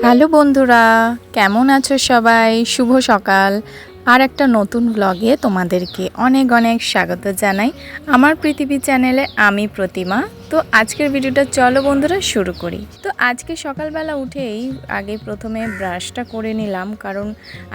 Hello বন্ধুরা, কেমন আছো সবাই? শুভ সকাল। আর একটা নতুন ব্লগে তোমাদেরকে অনেক অনেক স্বাগত জানাই। আমার পৃথিবী চ্যানেলে আমি প্রতিমা। তো আজকের ভিডিওটা চলো বন্ধুরা শুরু করি। তো আজকে সকালবেলা উঠেই আগে প্রথমে ব্রাশটা করে নিলাম, কারণ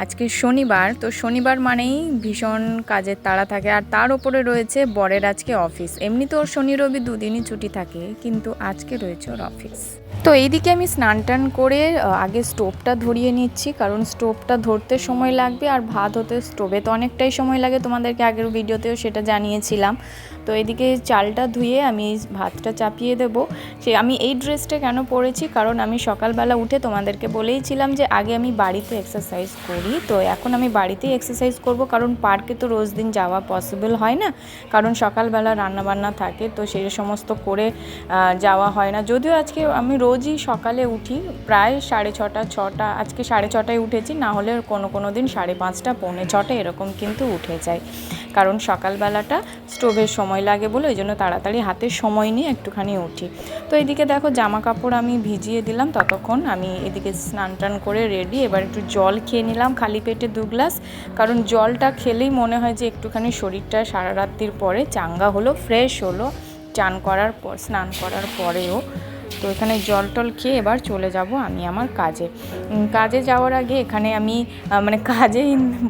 আজকে শনিবার, তো শনিবার মানেই ভীষণ কাজের তাড়া থাকে, আর তার উপরে রয়েছে বরের আজকে অফিস। এমনি তো ওর শনি রবি দুদিনই ছুটি থাকে, কিন্তু আজকে রয়েছে ওর অফিস। তো এইদিকে আমি স্নান টান করে আগে স্টোভটা ধরিয়ে নিচ্ছি, কারণ স্টোভটা ধরতে সময় লাগবে, আর ভাত হতে স্টোভে তো অনেকটাই সময় লাগে তোমাদেরকে আগের ভিডিওতেও সেটা জানিয়েছিলাম। তো এদিকে চালটা ধুয়ে আমি ভাতটা চাপিয়ে দেবো। সে আমি এই ড্রেসটা কেন পরেছি? কারণ আমি সকালবেলা উঠে তোমাদেরকে বলেইছিলাম যে আগে আমি বাড়িতে এক্সারসাইজ করি। তো এখন আমি বাড়িতেই এক্সারসাইজ করব। কারণ পার্কে তো রোজ দিন যাওয়া পসিবল হয় না। কারণ সকালবেলা রান্নাবান্না থাকে, তো সেই সমস্ত করে যাওয়া হয় না। যদিও আজকে আমি রোজই সকালে উঠি। প্রায় সাড়ে ছটা ছটা, আজকে সাড়ে ছটায় উঠেছি। না হলে কোনো কোনো দিন সাড়ে পাঁচটা, পৌনে ছটা এরকম কিন্তু উঠে যায়। কারণ সকালবেলাটা স্টোভের সময় লাগে বলে ওই জন্য তাড়াতাড়ি হাতে সময় নিয়ে একটুখানি উঠি। তো এদিকে দেখো জামা কাপড় আমি ভিজিয়ে দিলাম, ততক্ষণ আমি এদিকে স্নান টান করে রেডি এবার একটু জল খেয়ে নিলাম, খালি পেটে দু গ্লাস। কারণ জলটা খেলেই মনে হয় যে একটুখানি শরীরটা সারা রাত্রির পরে চাঙ্গা হলো ফ্রেশ হলো, চান করার পর স্নান করার পরেও। তো এখানে জল টল খেয়ে এবার চলে যাব আমি আমার কাজে। কাজে যাওয়ার আগে এখানে আমি মানে কাজে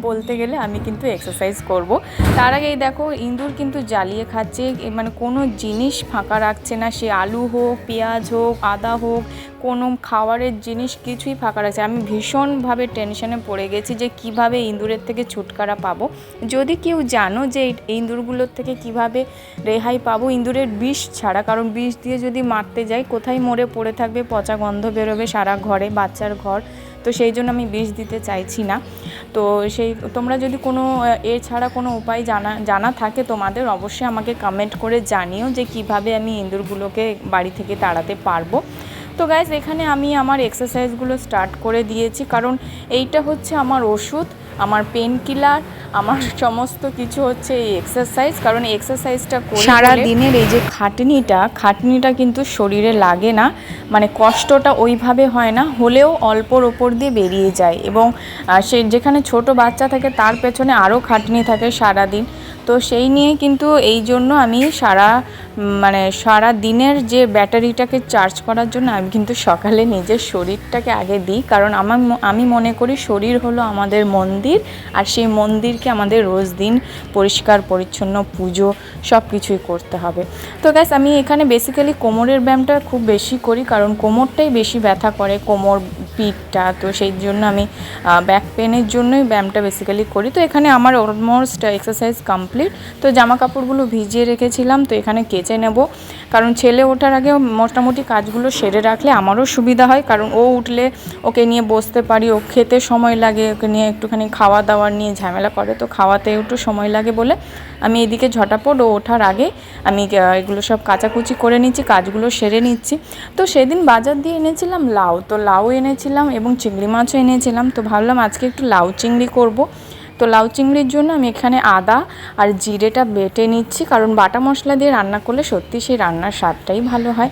বলতে গেলে আমি কিন্তু এক্সারসাইজ করব। তার আগেই দেখো, ইঁদুর কিন্তু জ্বালিয়ে খাচ্ছে। মানে কোনো জিনিস ফাঁকা রাখছে না। সে আলু হোক, পেঁয়াজ হোক, আদা হোক, কোনো খাবারের জিনিস কিছুই ফাঁকা রাখছে। আমি ভীষণভাবে টেনশনে পড়ে গেছি যে কীভাবে ইঁদুরের থেকে ছুটকারা পাবো। যদি কেউ জানো যে ইঁদুরগুলোর থেকে কীভাবে রেহাই পাবো, ইঁদুরের বিষ ছাড়া, কারণ বিষ দিয়ে যদি মারতে যাই, কোথায় মরে পড়ে থাকবে, পচা গন্ধ বেরোবে সারা ঘরে, বাচ্চার ঘর। তো সেই জন্য আমি বিষ দিতে চাইছি না। তো সেই, তোমরা যদি কোনো এছাড়া কোনো উপায় জানা জানা থাকে তোমাদের, অবশ্যই আমাকে কমেন্ট করে জানিও যে কীভাবে আমি ইঁদুরগুলোকে বাড়ি থেকে তাড়াতে পারব। তো গাইজ এখানে আমি আমার এক্সারসাইজগুলো স্টার্ট করে দিয়েছি। কারণ এইটা হচ্ছে আমার ওষুধ। আমার পেন কিলার আমার সমস্ত কিছু হচ্ছে এই এক্সারসাইজ কারণ এক্সারসাইজটা সারা দিনের এই যে খাটনিটা খাটনিটা কিন্তু শরীরে লাগে না। মানে কষ্টটা ওইভাবে হয় না হলেও অল্পর ওপর দিয়ে বেরিয়ে যায়। এবং সে যেখানে ছোট বাচ্চা থাকে তার পেছনে আরও খাটনি থাকে সারা দিন তো সেই নিয়ে কিন্তু এই জন্য আমি সারা মানে সারা দিনের যে ব্যাটারিটাকে চার্জ করার জন্য আমি কিন্তু সকালে নিজের শরীরটাকে আগে দিই। কারণ আমার আমি মনে করি শরীর হলো আমাদের মন্দির। আর সেই মন্দিরকে আমাদের রোজ দিন পরিষ্কার, পরিচ্ছন্ন পুজো সব কিছুই করতে হবে। তো গ্যাস আমি এখানে বেসিক্যালি কোমরের ব্যায়ামটা খুব বেশি করি কারণ কোমরটাই বেশি ব্যথা করে, কোমর পিঠটা। তো সেই জন্য আমি ব্যাক পেনের জন্যই ব্যায়ামটা বেসিক্যালি করি। তো এখানে আমার অলমোস্ট এক্সারসাইজ কমপ্লিট তো জামা কাপড়গুলো ভিজিয়ে রেখেছিলাম। তো এখানে কেচে নেব। কারণ ছেলে ওঠার আগে মোটামুটি কাজগুলো সেরে রাখলে আমারও সুবিধা হয়, কারণ ও উঠলে ওকে নিয়ে বসতে পারি, ও খেতে সময় লাগে, ওকে নিয়ে একটুখানি খাওয়া দাওয়ার নিয়ে ঝামেলা করে, তো খাওয়াতে একটু সময় লাগে বলে আমি এদিকে ঝটাপট ও ওঠার আগে আমি এগুলো সব কাচাকুচি করে নিচ্ছি, কাজগুলো সেরে নিচ্ছি। তো সেদিন বাজার দিয়ে এনেছিলাম লাউ, তো লাউ এনেছিলাম এবং চিংড়ি মাছও এনেছিলাম, তো ভাবলাম আজকে একটু লাউ চিংড়ি করব। তো লাউ চিংড়ির জন্য আমি এখানে আদা আর জিরেটা বেটে নিচ্ছি। কারণ বাটা মশলা দিয়ে রান্না করলে সত্যি সেই রান্নার স্বাদটাই ভালো হয়।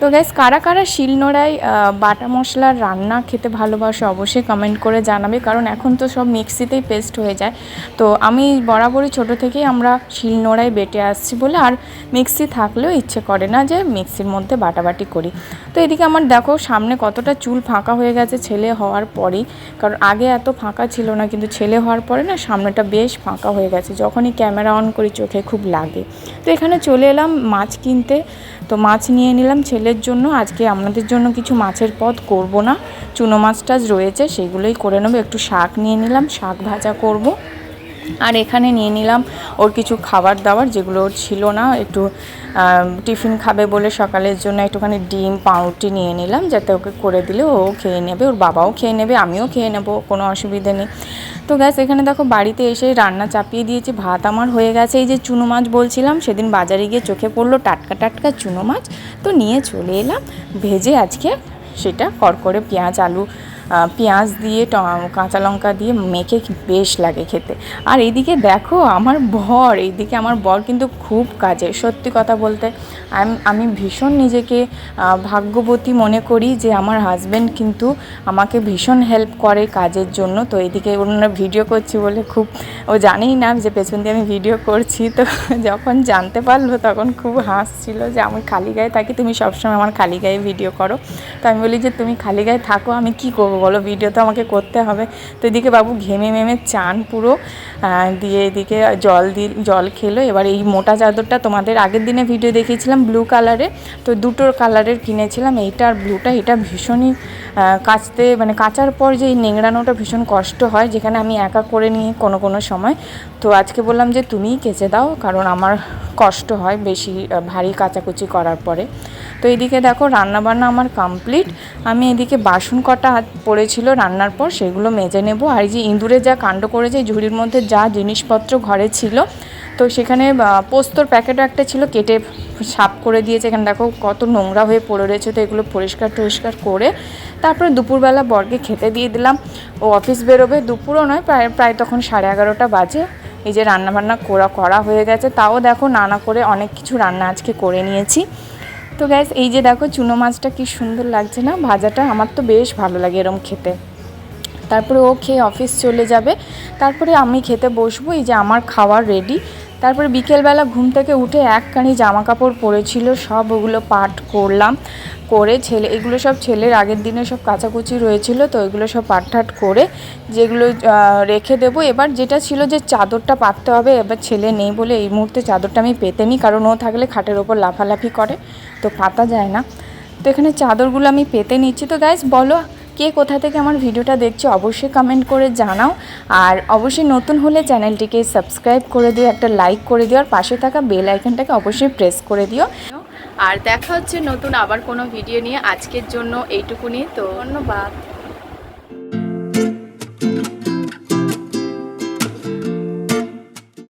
তো গ্যাস কারা কারা শিলনোড়ায় বাটা মশলার রান্না খেতে ভালোবাসে অবশ্যই কমেন্ট করে জানাবে, কারণ এখন তো সব মিক্সিতেই পেস্ট হয়ে যায়। তো আমি বরাবরই ছোট থেকেই আমরা শিলনোড়ায় বেটে আসছি বলে, আর মিক্সি থাকলেও ইচ্ছে করে না যে মিক্সির মধ্যে বাটাবাটি করি। তো এদিকে আমার দেখো, সামনে কতটা চুল ফাঁকা হয়ে গেছে ছেলে হওয়ার পরেই, কারণ আগে এত ফাঁকা ছিল না, কিন্তু ছেলে হওয়ার পরে না সামনেটা বেশ ফাঁকা হয়ে গেছে, যখনই ক্যামেরা অন করি চোখে খুব লাগে। তো এখানে চলে এলাম মাছ কিনতে। তো মাছ নিয়ে নিলাম ছেলের জন্য। আজকে আপনাদের জন্য কিছু মাছের পদ করব না। চুনো মাছ টাছ রয়েছে, সেগুলোই করে নেব। একটু শাক নিয়ে নিলাম, শাক ভাজা করব। আর এখানে নিয়ে নিলাম ওর কিছু খাবার দাবার যেগুলো ছিল না, একটু টিফিন খাবে বলে সকালের জন্য একটুখানি ডিম, পাউরুটি নিয়ে নিলাম যাতে ওকে করে দিলে ও খেয়ে নেবে, ওর বাবাও খেয়ে নেবে, আমিও খেয়ে নেব, কোনো অসুবিধে নেই। তো গ্যাস এখানে দেখো বাড়িতে এসে রান্না চাপিয়ে দিয়েছি, ভাত আমার হয়ে গেছে, এই যে চুনো মাছ বলছিলাম, সেদিন বাজারে গিয়ে চোখে পড়ল টাটকা টাটকা চুনো মাছ, তো নিয়ে চলে এলাম, ভেজে আজকে সেটা করকরে পেঁয়াজ, আলু পেঁয়াজ দিয়ে কাঁচা লঙ্কা দিয়ে মেখে বেশ লাগে খেতে। আর এদিকে দেখো আমার বর, এইদিকে আমার বর কিন্তু খুব কাজে। সত্যি কথা বলতে, আমি ভীষণ নিজেকে ভাগ্যবতী মনে করি যে আমার হাজব্যান্ড কিন্তু আমাকে ভীষণ হেল্প করে কাজের জন্য। তো এইদিকে ওনারা ভিডিও করছি বলে খুব, ও জানেই না যে পেছন দিয়ে আমি ভিডিও করছি। তো যখন জানতে পারল তখন খুব হাসছিল যে আমি খালি গায়ে থাকি, তুমি সবসময় আমার খালি গায়ে ভিডিও করো। তো আমি বলি যে, তুমি খালি গায়ে থাকো, আমি কি করব? বলো ভিডিও তো আমাকে করতে হবে। তো এদিকে বাবু ঘেমে মেমে চান পুরো দিয়ে এদিকে জল দিয়ে, জল খেলো। এবার এই মোটা চাদরটা তোমাদের আগের দিনে ভিডিও দেখিয়েছিলাম ব্লু কালারের তো দুটোর কালারের কিনেছিলাম, এইটা আর ব্লুটা এটা ভীষণই কাচতে মানে কাচার পর যে এই নেংড়ানোটা ভীষণ কষ্ট হয়, যেখানে আমি একা করে নিই কোনো কোনো সময়। তো আজকে বললাম যে তুমিই কেচে দাও, কারণ আমার কষ্ট হয় বেশি ভারী কাচাকুচি করার পরে। তো এদিকে দেখো রান্নাবান্না আমার কমপ্লিট আমি এদিকে বাসন কটা হাত পড়েছিল রান্নার পর, সেগুলো মেজে নেব। আর যে ইঁদুরে যা কাণ্ড করেছে ঝুড়ির মধ্যে যা জিনিসপত্র ঘরে ছিল, তো সেখানে পোস্তর প্যাকেটও একটা ছিল, কেটে সাফ করে দিয়েছে। এখানে দেখো কত নোংরা হয়ে পড়ে রয়েছে, তো এগুলো পরিষ্কার টরিষ্কার করে তারপরে দুপুরবেলা বরকে খেতে দিয়ে দিলাম। ও অফিস বেরোবে, দুপুরও নয়, প্রায় প্রায় তখন সাড়ে এগারোটা বাজে। এই যে রান্নাবান্না করা করা হয়ে গেছে। তাও দেখো নানা করে অনেক কিছু রান্না আজকে করে নিয়েছি। তো গ্যাস এই যে দেখো, চুনো মাছটা কি সুন্দর লাগছে না? ভাজাটা আমার তো বেশ ভালো লাগে এরম খেতে। তারপরে ও খেয়ে অফিস চলে যাবে। তারপরে আমি খেতে বসবো, এই যে আমার খাওয়ার রেডি তারপরে বিকেলবেলা ঘুম থেকে উঠে একখানি জামা কাপড় পরেছিল, সব ওগুলো পাট করলাম, করে ছেলে, এগুলো সব ছেলের আগের দিনে সব কাচাকুচি রয়েছিল, তো এগুলো সব পাট ঠাট করে যেগুলো রেখে দেবো। এবার যেটা ছিল যে চাদরটা পাততে হবে, এবার ছেলে নেই বলে এই মুহূর্তে চাদরটা আমি পেতে নিই কারণ ও থাকলে খাটের ওপর লাফালাফি করে, তো পাতা যায় না। তো এখানে চাদরগুলো আমি পেতে নিচ্ছি। তো গাইজ বলো কে কোথা থেকে আমার ভিডিওটা দেখছ অবশ্যই কমেন্ট করে জানাও। আর অবশ্যই নতুন হলে চ্যানেলটিকে সাবস্ক্রাইব করে দিও, একটা লাইক করে দিও, আর পাশে থাকা বেল আইকনটাকে অবশ্যই প্রেস করে দিও। আর দেখা হচ্ছে নতুন আবার কোনো ভিডিও নিয়ে। আজকের জন্য এইটুকুনি। তো ধন্যবাদ।